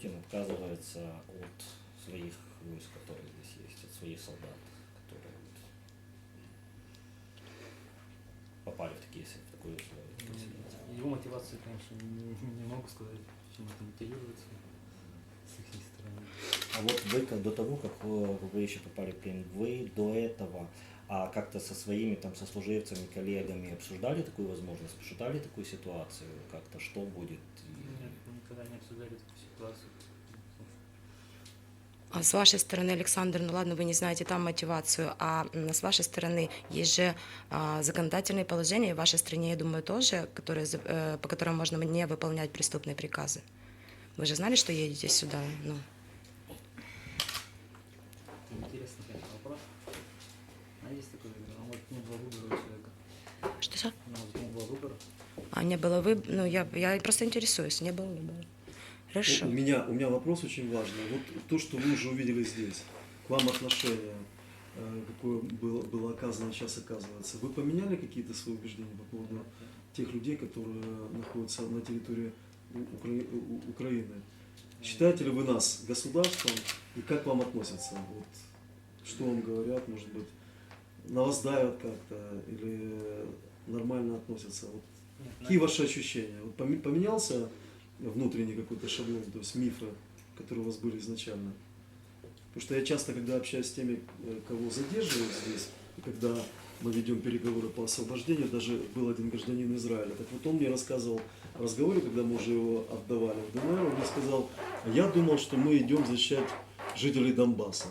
Путин отказывается от своих войск, которые здесь есть, от своих солдат, которые вот попали в такие, в такое условие. Его мотивацию, конечно, не, не могу сказать, чем это мотивируется с их стороны. А вот вы как до того, как вы, вы еще попали в плен, вы до этого а как-то со своими там сослуживцами, коллегами обсуждали такую возможность, обсуждали такую ситуацию, как-то что будет? Не обсуждали такую ситуацию. А с вашей стороны, Александр, ну ладно, вы не знаете там мотивацию, а с вашей стороны есть же а, законодательные положения в вашей стране, я думаю, тоже, которые, э, по которым можно не выполнять преступные приказы. Вы же знали, что едете сюда? Ну, Интересный, конечно, вопрос. А есть такой, а может, не было выбора у человека? что что? Может, не было выбора? А не было вы, ну я, я просто интересуюсь, не было, было. Хорошо. У меня, у меня вопрос очень важный. Вот то, что вы уже увидели здесь, к вам отношение, э, какое было, было оказано, сейчас оказывается. Вы поменяли какие-то свои убеждения по поводу тех людей, которые находятся на территории Укра- Украины? Считаете ли вы нас государством и как к вам относятся? Вот, что вам говорят, может быть, на вас давят как-то или нормально относятся? Вот Нет, Какие ваши ощущения? Вот поме- поменялся внутренний какой-то шаблон, то есть мифы, которые у вас были изначально? Потому что я часто, когда общаюсь с теми, э, кого задерживают здесь, и когда мы ведем переговоры по освобождению, даже был один гражданин Израиля, так вот он мне рассказывал о разговоре, когда мы уже его отдавали в ДНР, он мне сказал, «А я думал, что мы идем защищать жителей Донбасса.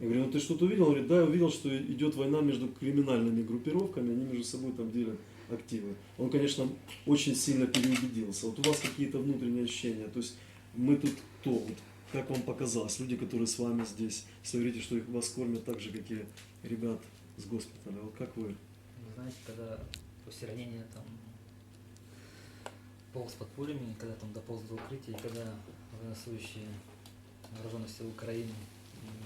Я говорю, ну ты что-то увидел? Он говорит, да, я увидел, что идет война между криминальными группировками, они между собой там делят активы. Он, конечно, очень сильно переубедился. Вот у вас какие-то внутренние ощущения, то есть мы тут кто? Вот как вам показалось? Люди, которые с вами здесь, говорите, что их вас кормят так же, как и ребят с госпиталя, вот как вы? Вы знаете, когда после ранения там полз под пулями, когда там дополз до укрытия, и когда военнослужащие вооруженных сил Украины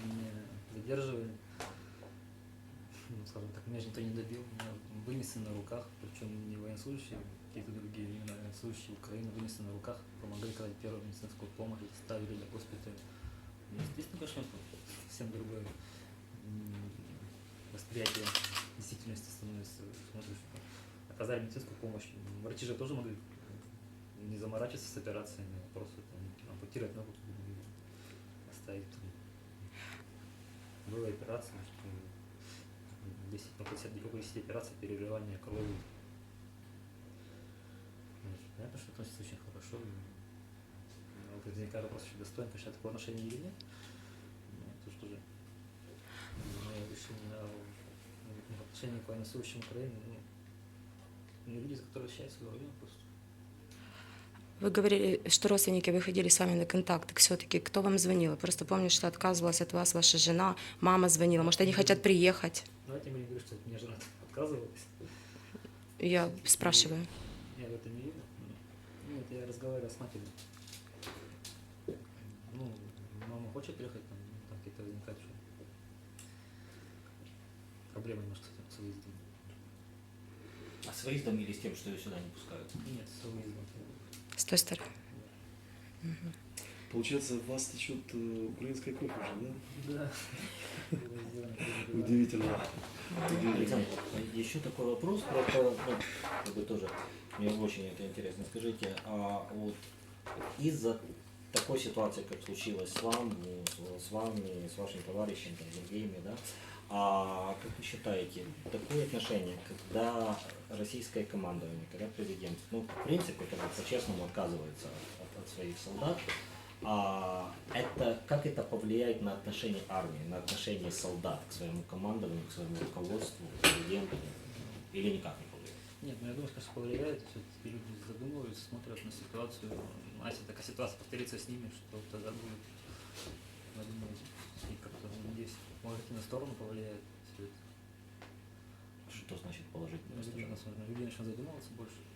меня задерживали, ну, скажем так, меня же никто не добил, меня вынесли на руках, причем не военнослужащие, какие-то другие, именно военнослужащие Украины вынесли на руках, помогли оказать первую медицинскую помощь, доставили до госпиталя. Ну, Естественно, конечно, совсем другое восприятие действительности становится, смотришь, оказали медицинскую помощь. Врачи же тоже могли не заморачиваться с операциями, а просто там, ампутировать ногу оставить там. Была операция, что 10, около 10, около 10 операций, переливания крови. Ну, Понятно, что относится очень хорошо. Но вот возникает вопрос, еще достоин, конечно, такого отношения или нет. Ну, то что же решение о ну, в отношении к военнослужащим Украины, ну, ну, люди, за которые считают свое время просто. Вы говорили, что родственники выходили с вами на контакт. Так все-таки кто вам звонил? Я просто помню, что отказывалась от вас ваша жена, мама звонила. Может, они хотят приехать? Давайте мы не говорим, что мне жена отказывалась. Я спрашиваю. Я в этом не верю. Ну, это я разговаривал с матерью. Ну, мама хочет приехать, там, ну, там какие-то возникают что проблемы немножко с выездом. А с выездом или с тем, что ее сюда не пускают? Нет. С той стороны. Получается, в вас течет э, украинская кровь уже, да? Да. Удивительно. Еще такой вопрос, просто, ну, как бы тоже, мне очень это интересно. Скажите, а вот из-за такой ситуации, как случилось с вами, с, вами, с вашим товарищем, там, с другими, да, а как вы считаете, такое отношение, когда российское командование, когда президент, ну, в принципе, когда по-честному отказывается от, от своих солдат, а это, как это повлияет на отношение армии, на отношение солдат к своему командованию, к своему руководству, к президенту, или никак не повлияет? Нет, ну я думаю, что повлияет, все-таки люди задумываются, смотрят на ситуацию. А если такая ситуация повторится с ними, что тогда будет, я думаю, и как-то, ну, надеюсь, в положительную сторону повлияет все это. Что значит Люди, на самом деле, люди начнут задумываться больше.